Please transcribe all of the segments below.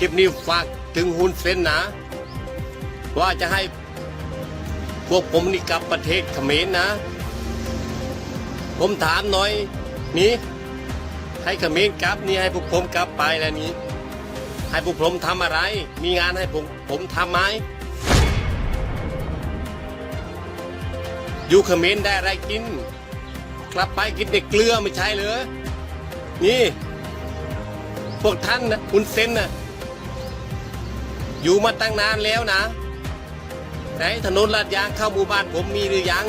ลิปนี้ฝากถึงฮุนเซนนะ ว่าจะให้พวกผมนี่กลับประเทศเขมรนะ ผมถามหน่อย นี่ให้เขมรกลับนี่ให้พวกผมกลับไปแล้วนี่ให้พวกผมทำอะไร มีงานให้ผมผมทำไหมอยู่เขมรได้อะไรกิน กลับไปกินแต่เกลือไม่ใช่เหรอนี่ พวกท่านนะคุณเซนนะ อยู่มาตั้งนานแล้วนะ ไหนถนนลาดยางเข้าหมู่บ้านผมมีหรือยัง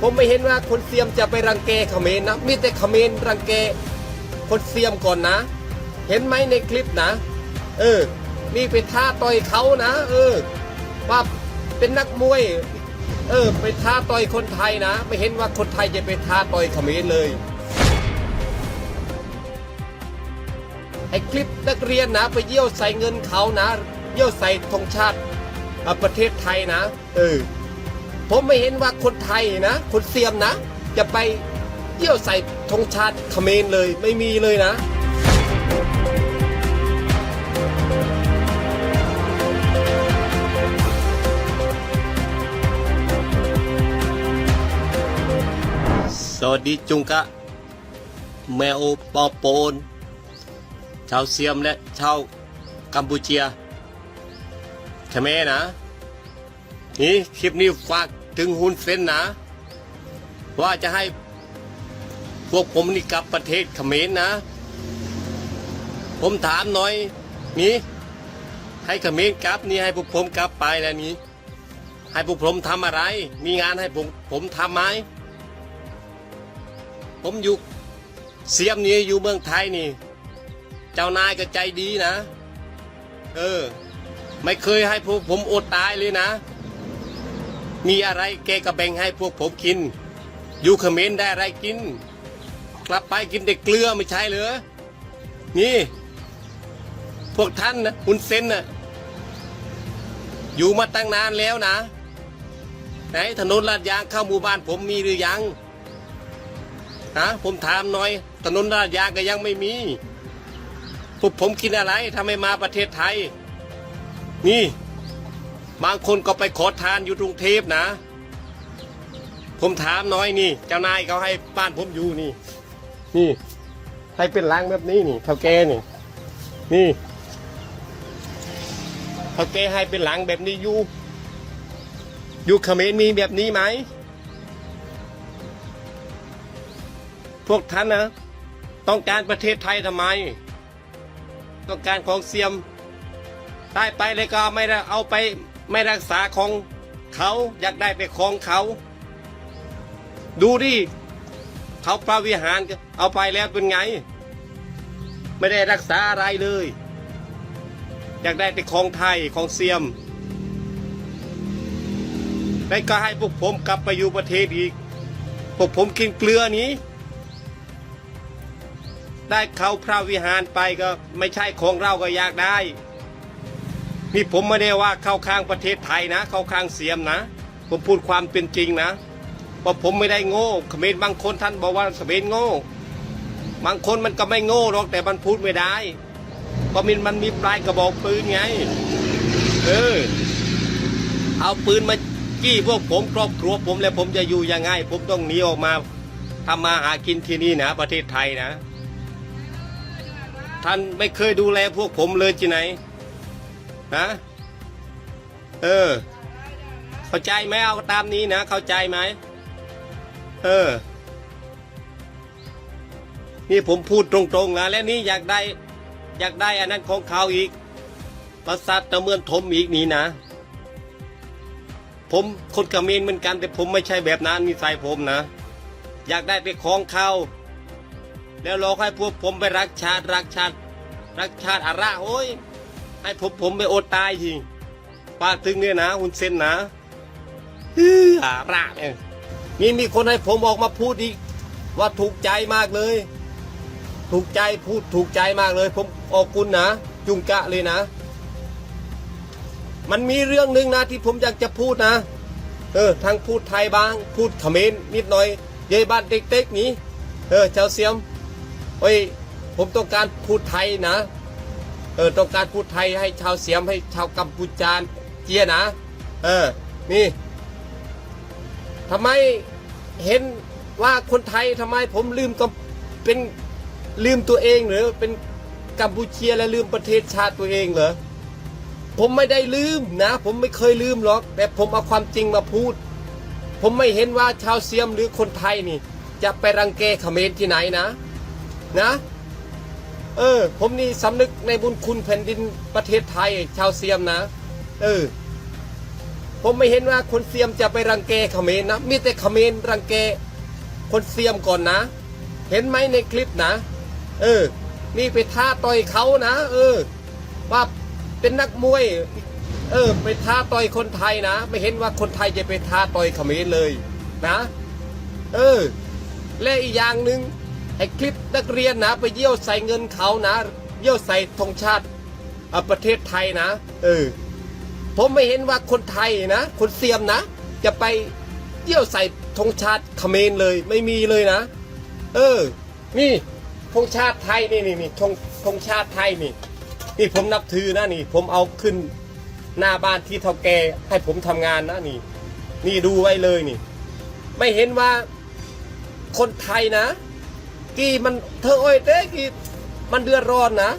ผมไม่เห็นว่าคนเสียมจะไปรังแกเขมรนะมีแต่เขมรรังแกคนเสียมก่อนนะ เห็นไหมในคลิปนะ เออ นี่ไปท้าต่อยเขานะ เออว่าเป็นนักมวย เออ ไปท้าต่อยคนไทยนะ ไม่เห็นว่าคนไทยจะไปท้าต่อยเขมรเลย ไอ้คลิปนักเรียนนะไปเยี่ยวใส่เงินเขานะ เยี่ยวใส่ธงชาติประเทศไทยนะ เออ ผมไม่เห็นว่าคนไทยนะ คนเสียมนะ จะไปเยี่ยวใส่ธงชาติเขมรเลยไม่มีเลยนะสวัสดีจุงกะ แมวปอปนาวเซียมและชาวกัมพูเชียใช่ไหมนะ นี่คลิปนี้ฝากถึงฮุนเซนนะ ว่าจะให้พวกผมนี่กลับประเทศเขมรนะ ผมถามหน่อยนี่ให้เขมรกลับนี่ให้พวกผมกลับไปแล้วนี่ให้พวกผมทำอะไร มีงานให้ผมผมทำไหมผมอยู่เสียมนี่อยู่เมืองไทยนี่ เจ้านายก็ใจดีนะ เออ ไม่เคยให้พวกผมอดตายเลยนะ มีอะไรแกก็แบ่งให้พวกผมกิน อยู่เขมรได้อะไรกิน กลับไปกินแต่เกลือไม่ใช่เหรอ นี่ พวกท่านนะคุณเซนนะอยู่มาตั้งนานแล้วนะ ไหนถนนลาดยางเข้าหมู่บ้านผมมีหรือยังฮะผมถามหน่อย ถนนลาดยางก็ยังไม่มี วกผมกินอะไรทำไมมาประเทศไทย นี่ บางคนก็ไปขอทานอยู่กรุงเทพนะ ผมถามน่อยนี่ เจ้านายเขาให้บ้านผมอยู่นี่ นี่ ให้เป็นล้างแบบนี้นี่เท่าแกนี่ นี่เท่าแกให้เป็นหลังแบบนี้อยู่อยู่เขมรมีแบบนี้ไหม พวกท่านนะ ต้องการประเทศไทยทำไม ต้องการของเสียมได้ไปเลยก็ไม่ได้เอาไปไม่รักษาของเขาอยากได้ไปของเขา ดูดิเขาพระวิหารเอาไปแล้วเป็นไง ไม่ได้รักษาอะไรเลย อยากได้แต่ของไทยของเสียมแล้วก็ให้พวกผมกลับไปอยู่ประเทศอีกพวกผมกินเกลือนี้ ได้เข้าพระวิหารไปก็ไม่ใช่ของเราก็อยากได้ นี่ผมไม่ได้ว่าเข้าข้างประเทศไทยนะ เข้าข้างเสียมนะ ผมพูดความเป็นจริงนะเพราะผมไม่ได้โง่เขมรบางคนท่านบอกว่าเขมรโง่ บางคนมันก็ไม่โง่หรอกแต่มันพูดไม่ได้เพราะมันมันมีปลายกระบอกปืนไง เออ เอาปืนมาจี้พวกผมครอบครัวผมแล้วผมจะอยู่ยังไง ผมต้องหนีออกมาทำมาหากินที่นี่นะ ประเทศไทยนะ ท่านไม่เคยดูแลพวกผมเลยจีไหนฮะเออ เข้าใจไหมเอาตามนี้นะ เข้าใจไหมเออ นี่ผมพูดตรงๆนะและนี่อยากได้ อยากได้อันนั้นของเขาอีกประสาทตะเมือนถมอีกนี่นะ ผมคนกระเมนเหมือนกัน แต่ผมไม่ใช่แบบนั้นนิสัยผมนะ อยากได้ไปของเขา แล้วรอให้พวกผมไปรักชาติรักชาติ รักชาติอาระโอ้ยให้ผมผมไปอดตายทีปากถึงเนี่ยนะคุณเซนนะฮืออาระเนี่ยนี่มีคนให้ผมออกมาพูดอีกว่าถูกใจมากเลย ถูกใจพูดถูกใจมากเลย ผมขอบคุณนะจุงกะเลยนะ มันมีเรื่องหนึ่งนะที่ผมอยากจะพูดนะ เออทั้งพูดไทยบ้าง พูดเขมรนิดหน่อย เยบ้านเด็กๆนี้ เออชาวเสียม เฮ้ยผมต้องการพูดไทยนะ เออต้องการพูดไทยให้ชาวเสียมให้ชาวกัมพูชาเจียนะ เออ นี่ทำไมเห็นว่าคนไทยทำไมผมลืมก็เป็นลืมตัวเองหรือเป็นกัมพูเชียและลืมประเทศชาติตัวเองเหรอผมไม่ได้ลืมนะ ผมไม่เคยลืมหรอก แต่ผมเอาความจริงมาพูด ผมไม่เห็นว่าชาวเสียมหรือคนไทยนี่ จะไปรังแกเขมรที่ไหนนะ นะ เออ ผมนี่สำนึกในบุญคุณแผ่นดินประเทศไทย ชาวเสียมนะ เออ ผมไม่เห็นว่าคนเสียมจะไปรังแกเขมรนะ มีแต่เขมรรังแกคนเสียมก่อนนะ เห็นไหมในคลิปนะ เออ นี่ไปท้าต่อยเขานะ เออ ว่าเป็นนักมวย เออ ไปท้าต่อยคนไทยนะ ไม่เห็นว่าคนไทยจะไปท้าต่อยเขมรเลยนะ เออ และอีกอย่างหนึ่ง ไอ้คลิปนักเรียนนะ ไปเยี่ยวใส่เงินเขานะ เยี่ยวใส่ธงชาติอะประเทศไทยนะ เออ ผมไม่เห็นว่าคนไทยนะ คนเสียมนะ จะไปเยี่ยวใส่ธงชาติเขมรเลย ไม่มีเลยนะ เออ นี่ธงชาติไทยนี่นี่นี่ธงธงชาติไทยนี่ นี่ผมนับถือนะนี่ ผมเอาขึ้นหน้าบ้านที่เท่าแกให้ผมทำงานนะนี่ นี่ดูไว้เลยนี่ ไม่เห็นว่าคนไทยนะ กี่มันเธอโอ้ยเด้กี่มันเดือดร้อนนะ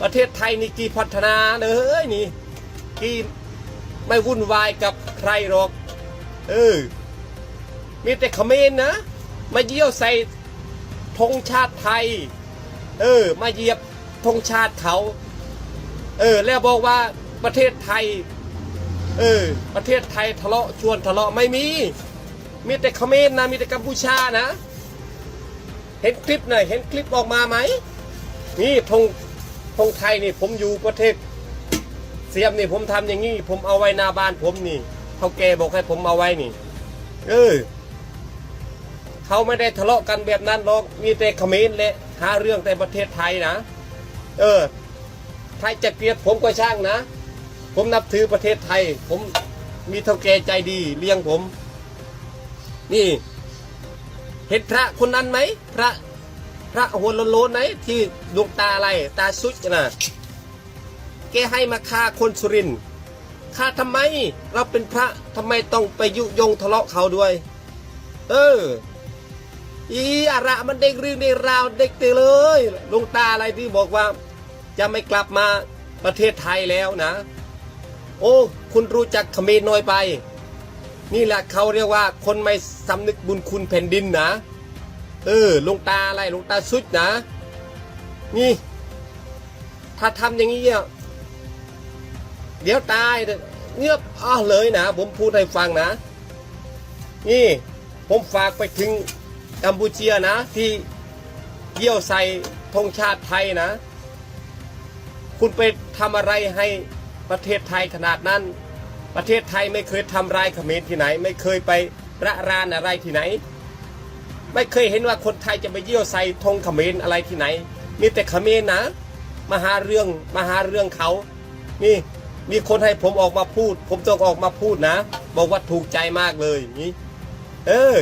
ประเทศไทยนี่กี่พัฒนาเลยนี่ กี่ไม่วุ่นวายกับใครหรอก เออ มีแต่เขมรนะ มาเยี่ยวใส่ธงชาติไทย เออ มาเหยียบธงชาติเขา เออ แล้วบอกว่าประเทศไทย เออ ประเทศไทยทะเลาะชวนทะเลาะไม่มี มีแต่เขมรนะมีแต่กัมพูชานะ เห็นคลิปหน่อยเห็นคลิปออกมาไหมนี่ธงธงไทยนี่ผมอยู่ประเทศ เสียมนี่ผมทำอย่างนี้ผมเอาไว้หน้าบ้านผมนี่เขาแกบอกให้ผมเอาไว้นี่ เออเขาไม่ได้ทะเลาะกันแบบนั้นหรอกมีแต่เขมรและหาเรื่องแต่ประเทศไทยนะ เออใครจะเกลียดผมก็ช่างนะ ผมนับถือประเทศไทย ผมมีเท่าแก่ใจดีเลี้ยงผม นี่ เห็นพระคนนั้นไหมพระพระหัวโลนไหนที่ดวงตาอะไรตาสุดนะแกให้มาฆ่าคนสุรินฆ่าทำไม เราเป็นพระทำไมต้องไปยุยงทะเลาะเขาด้วย เออ อีอาระมันเด็กเรื่องเด็กราวเด็กเตเลยหลวงตาอะไรที่บอกว่า จะไม่กลับมาประเทศไทยแล้วนะ โอ้ คุณรู้จักเขมรน้อยไป นี่แหละเขาเรียกว่าคนไม่สำนึกบุญคุณแผ่นดินนะ เออลงตาอะไรลงตาสุดนะ นี่ ถ้าทำอย่างนี้เดี๋ยวตายเงียบอ้อเลยนะ ผมพูดให้ฟังนะ นี่ผมฝากไปถึงกัมพูเชียนะ ที่เยี่ยวใส่ธงชาติไทยนะ คุณไปทำอะไรให้ประเทศไทยขนาดนั้น ประเทศไทยไม่เคยทำร้ายเขมรที่ไหน ไม่เคยไประรานอะไรที่ไหน ไม่เคยเห็นว่าคนไทยจะไปเยี่ยวใส่ธงเขมรอะไรที่ไหน มีแต่เขมรนะมาหาเรื่องมาหาเรื่องเขานี่มีคนให้ผมออกมาพูด ผมต้องออกมาพูดนะ บอกว่าถูกใจมากเลยนี่เออ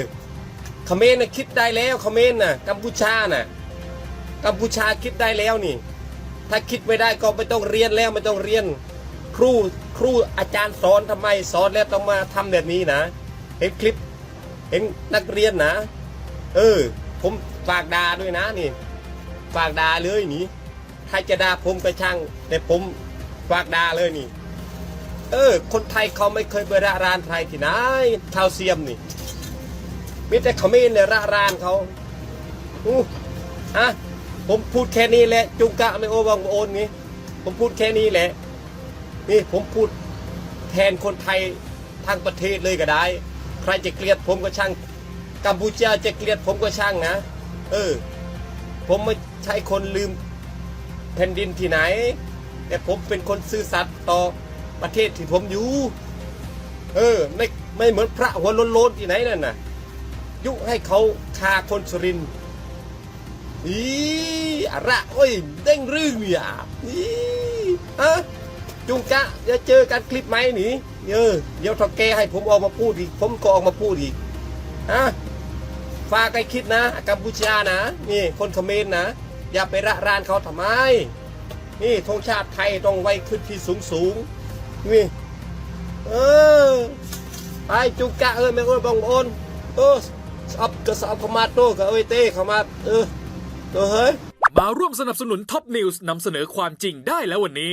เขมรนะคิดได้แล้วเขมรนะกัมพูชาน่ะกัมพูชาคิดได้แล้วนี่ ถ้าคิดไม่ได้ก็ไม่ต้องเรียนแล้วไม่ต้องเรียน ครูครูอาจารย์สอนทำไมสอนแล้วต้องมาทำแบบนี้นะ เห็นคลิป เห็นนักเรียนนะ เออ ผมฝากด่าด้วยนะนี่ ฝากด่าเลยนี่ใครจะด่าผมก็ช่าง แต่ผมฝากด่าเลยนี่ เออ คนไทยเขาไม่เคยไประรานใครที่ไหนชาวเซียมนี่มีแต่เขมรเนี่ยระรานเขาอู้อะผมพูดแค่นี้แหละ จุงกะไม่โอวังโอนงี้ผมพูดแค่นี้แหละ นี่ผมพูดแทนคนไทยทั้งประเทศเลยก็ได้ ใครจะเกลียดผมก็ช่างกัมพูชาจะเกลียดผมก็ช่างนะ เออ ผมไม่ใช่คนลืมแผ่นดินที่ไหน แต่ผมเป็นคนซื่อสัตย์ต่อประเทศที่ผมอยู่ เออ ไม่ไม่เหมือนพระหัวโลนๆที่ไหนนั่นน่ะ ยุให้เขาฆ่าคนสุรินอีอะระโอ้ยเด้งรึงเนี่ยอีอะ จุงกะจะเจอกันคลิปไหมหนีเออเดี๋ยวทอแกให้ผมออกมาพูดอีก ผมก็ออกมาพูดอีกอะฝากให้คิดนะกัมพูชานะ นี่คนเขมรนะ อย่าไประรานเขาทำไม นี่ธงชาติไทยต้องไว้ขึ้นที่สูงสูงนี่เออไปจุกกะเอ้ยแม่เอ้ยบองโอนเออสอบก็สอบเข้ามาโตก็เอ้ยเต้เข้ามาเออตัวเฮ้ยมาร่วมสนับสนุนท็อปนิวส์นำเสนอความจริงได้แล้ววันนี้